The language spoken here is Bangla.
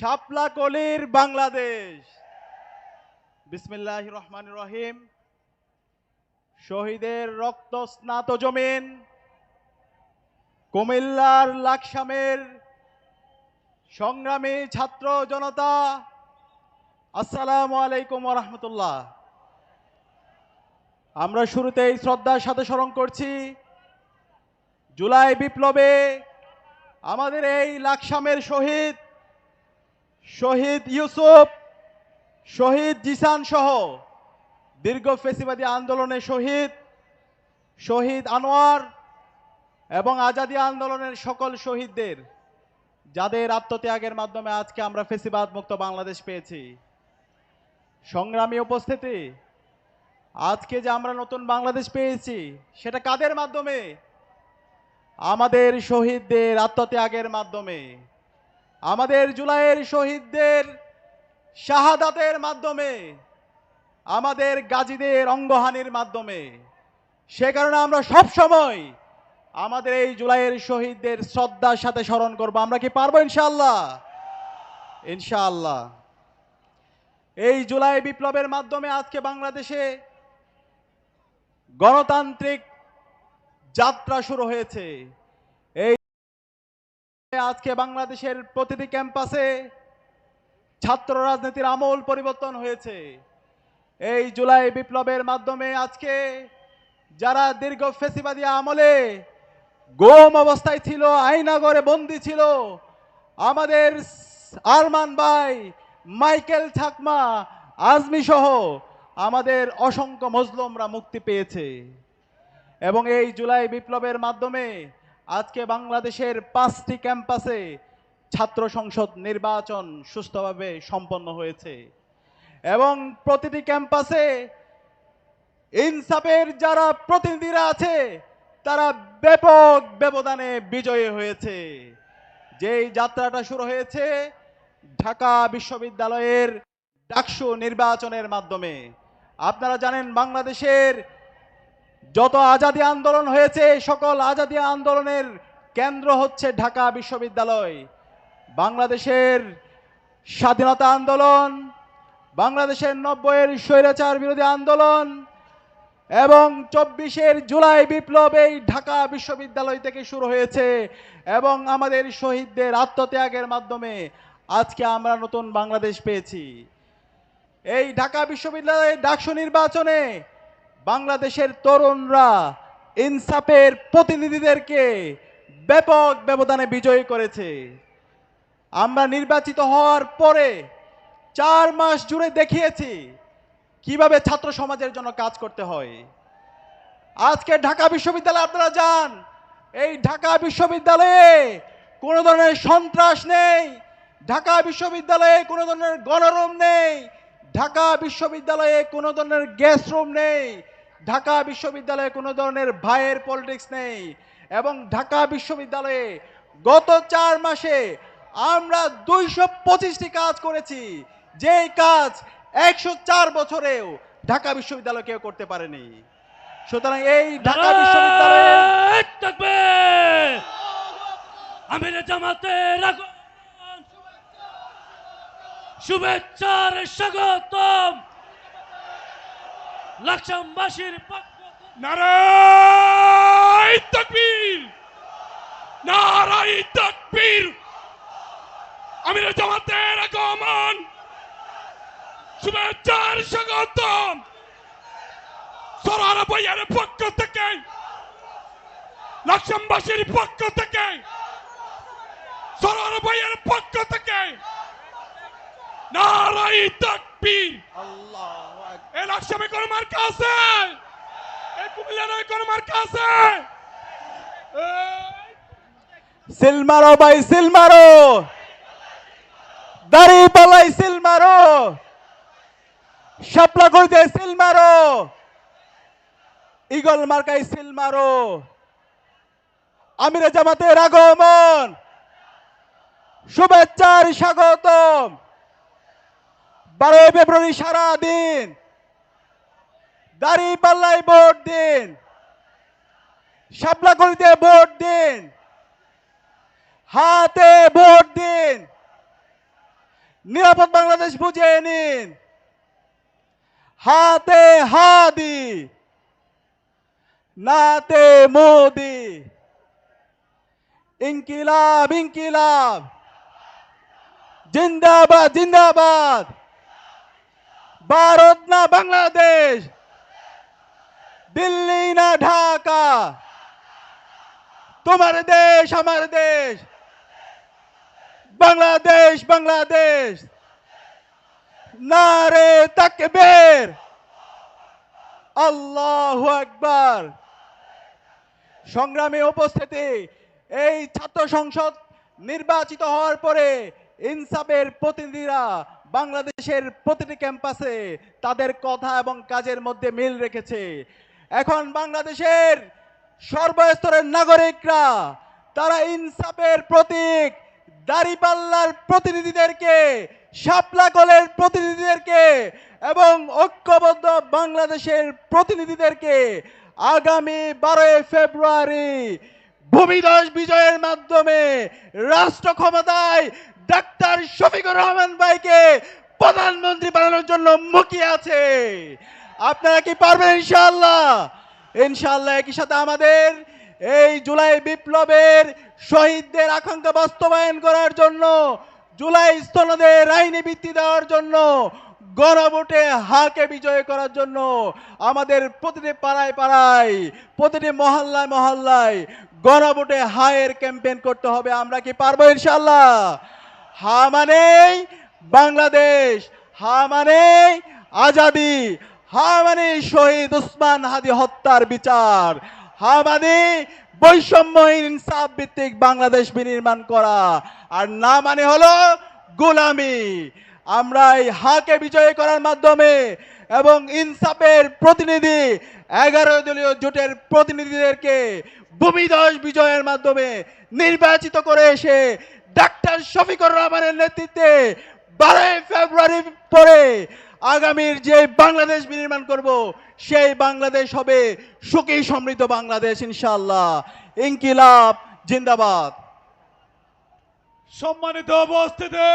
শাপলা কলির বাংলাদেশ। বিসমিল্লাহ রহমান রহিম। শহীদের রক্ত স্নাত জমিন। কুমিল্লার লাকসামের সংগ্রামী ছাত্র জনতা, আসসালামু আলাইকুম রহমতুল্লাহ আমরা শুরুতেই শ্রদ্ধার সাথে স্মরণ করছি, জুলাই বিপ্লবে আমাদের এই লাকসামের শহীদ শহীদ ইউসুফ, শহীদ জিসান সহ দীর্ঘ ফেসিবাদী আন্দোলনে শহীদ শহীদ আনোয়ার এবং আজাদি আন্দোলনের সকল শহীদদের, যাদের আত্মত্যাগের মাধ্যমে আজকে আমরা ফেসিবাদ মুক্ত বাংলাদেশ পেয়েছি। সংগ্রামী উপস্থিতি, আজকে যে আমরা নতুন বাংলাদেশ পেয়েছি, সেটা কাদের মাধ্যমে? আমাদের শহীদদের আত্মত্যাগের মাধ্যমে। আমাদের জুলাইয়ের শহীদদের শাহাদাতের মাধ্যমে, আমাদের গাজীদের অঙ্গহানির মাধ্যমে, সে কারণে আমরা সব সময় আমাদের এই জুলাইয়ের শহীদদের শ্রদ্ধার সাথে স্মরণ করব। আমরা কি পারব ইনশাআল্লাহ? ইনশাআল্লাহ। এই জুলাই বিপ্লবের মাধ্যমে আজকে বাংলাদেশে গণতান্ত্রিক যাত্রা শুরু হয়েছে। আজকে বাংলাদেশের প্রতিটি ক্যাম্পাসে ছাত্র রাজনীতির আমূল পরিবর্তন হয়েছে। এই জুলাই বিপ্লবের মাধ্যমে আজকে যারা দীর্ঘ ফেসিবাদী আমলে গোম অবস্থায় ছিল, আইনাগরে বন্দি ছিল, আমাদের আরমান ভাই, মাইকেল ঠাকমা, আজমি সহ আমাদের অসংখ্য মজলুমরা মুক্তি পেয়েছে। এবং এই জুলাই বিপ্লবের মাধ্যমে আজকে বাংলাদেশের পাঁচটি ক্যাম্পাসে ছাত্র সংসদ নির্বাচন সুস্থভাবে সম্পন্ন হয়েছে। এবং প্রতিটি ক্যাম্পাসে ইনসাফের যারা প্রতিনিধিরা আছে, তারা ব্যাপক ব্যবধানে বিজয়ী হয়েছে। যেই যাত্রাটা শুরু হয়েছে ঢাকা বিশ্ববিদ্যালয়ের ডাকসু নির্বাচনের মাধ্যমে। আপনারা জানেন বাংলাদেশের যত আজাদি আন্দোলন হয়েছে সকল আজাদি আন্দোলনের কেন্দ্র হচ্ছে ঢাকা বিশ্ববিদ্যালয়। বাংলাদেশের স্বাধীনতা আন্দোলন, বাংলাদেশের নব্বইয়ের স্বৈরাচার বিরোধী আন্দোলন এবং চব্বিশের জুলাই বিপ্লব এই ঢাকা বিশ্ববিদ্যালয় থেকে শুরু হয়েছে এবং আমাদের শহীদদের আত্মত্যাগের মাধ্যমে আজকে আমরা নতুন বাংলাদেশ পেয়েছি। এই ঢাকা বিশ্ববিদ্যালয়ের ডাকসু নির্বাচনে বাংলাদেশের তরুণরা ইনসাফের প্রতিনিধিদেরকে ব্যাপক ব্যবধানে বিজয়ী করেছে। আমরা নির্বাচিত হওয়ার পরে চার মাস জুড়ে দেখিয়েছি কীভাবে ছাত্র সমাজের জন্য কাজ করতে হয়। আজকে ঢাকা বিশ্ববিদ্যালয়ে, আপনারা যান এই ঢাকা বিশ্ববিদ্যালয়ে কোনো ধরনের সন্ত্রাস নেই, ঢাকা বিশ্ববিদ্যালয়ে কোনো ধরনের গণরুম নেই ঢাকা বিশ্ববিদ্যালয়ে কোনো ধরনের গ্যাস রুম নেই ঢাকা বিশ্ববিদ্যালয়ে কোনো ধরনের ভাইয়ের পলিটিক্স নেই এবং ঢাকা বিশ্ববিদ্যালয়ে গত চার মাসে আমরা দুইশো পঁচিশটি কাজ করেছি যেই কাজ একশো চার বছরেও ঢাকা বিশ্ববিদ্যালয় কেউ করতে পারেনি সুতরাং এই ঢাকা বিশ্ববিদ্যালয়ে! আমির! শুভেচ্ছার স্বাগতম। লাকসামবাসীর পক্ষ নারায় তকবীর। নারায় তকবীর। আমির জামাতের আগমন। শুভেচ্ছার স্বাগতম। সরার বইয়ের পক্ষ থেকে, লাকসামবাসীর পক্ষ থেকে সরার বইয়ের পক্ষ থেকে নারায় তকবীর। আল্লাহু আকবার। এ লাকসামে কোন মার্কা আছে? এ কুমিল্লার কোন মার্কা আছে? এই সিল মারো ভাই সিল মারো। দাড়ি পালাই সিল মারো। শাপলা করিতে সিল মারো। ইগল মার্কাই সিল মারো। আমিরে জামাতের আগমন। শুভেচ্ছার স্বাগতম। বারোই ফেব্রুয়ারি সারা দিন দাড়ি পাল্লাই ভোট দিন। শাপলা করিতে ভোট দিন। হাতে ভোট দিন। নিরাপদ বাংলাদেশ বুঝিয়ে নিন। হাতে হাদি। নাতে মোদি। ইনকিলাব ইনকিলাব। জিন্দাবাদ জিন্দাবাদ। ভারত না বাংলাদেশ? দিল্লি না ঢাকা? তোমার দেশ, আমার দেশ। বাংলাদেশ বাংলাদেশ। না নারে তাকবীর। আল্লাহু আকবার। সংগ্রামে উপস্থিতি। এই ছাত্র সংসদ নির্বাচিত হওয়ার পরে ইনসাফের প্রতিনিধিরা বাংলাদেশের প্রতিটি ক্যাম্পাসে তাদের কথা এবং কাজের মধ্যে মিল রেখেছে। এখন বাংলাদেশের সর্বস্তরের নাগরিকরা, তারা ইনসাফের প্রতীক, দাড়িপাল্লার প্রতিনিধিদেরকে শাপলা কলের প্রতিনিধিদেরকে এবং ঐক্যবদ্ধ বাংলাদেশের প্রতিনিধিদেরকে আগামী বারোই ফেব্রুয়ারি ভূমিদস বিজয়ের মাধ্যমে রাষ্ট্র ক্ষমতায় ডাক্তার শফিকুর রহমান ভাইকে প্রধানমন্ত্রী বানানোর জন্য মুখিয়ে আছে। আপনারা কি পারবেন ইনশাল্লাহ ইনশাল্লাহ একই সাথে আমাদের এই জুলাই বিপ্লবের শহীদদের আকাঙ্ক্ষা বাস্তবায়ন করার জন্য, জুলাই স্থলদের আইনি ভিত্তি দেওয়ার জন্য, গণভোটে হাকে বিজয় করার জন্য আমাদের প্রতিটি পাড়ায় পাড়ায়, প্রতিটি মহল্লায় মহল্লায় গণভোটে হায়ের ক্যাম্পেইন করতে হবে। আমরা কি পারব ইনশাল্লাহ হা মানেই বাংলাদেশ, হা মানেই আজাদি, হা মানে শহীদ উসমান হাদি হত্যার বিচার, হা মানে বৈষম্যহীন ইনসাফ ভিত্তিক বাংলাদেশ বিনির্মাণ করা, আর না মানে হলো গোলামি। আমরা এই হাকে বিজয় করার মাধ্যমে এবং ইনসাফের প্রতিনিধি, এগারো দলীয় জোটের প্রতিনিধিদেরকে ভূমিদস বিজয়ের মাধ্যমে নির্বাচিত করে এসে ডাক্তার শফিকুর রহমানের নেতৃত্বে বারোই ফেব্রুয়ারি পরে আগামীর যে বাংলাদেশ বিনির্মাণ করব, সেই বাংলাদেশ হবে সুখী সমৃদ্ধ বাংলাদেশ ইনশাল্লাহ ইনকিলাব, জিন্দাবাদ। সম্মানিত উপস্থিতি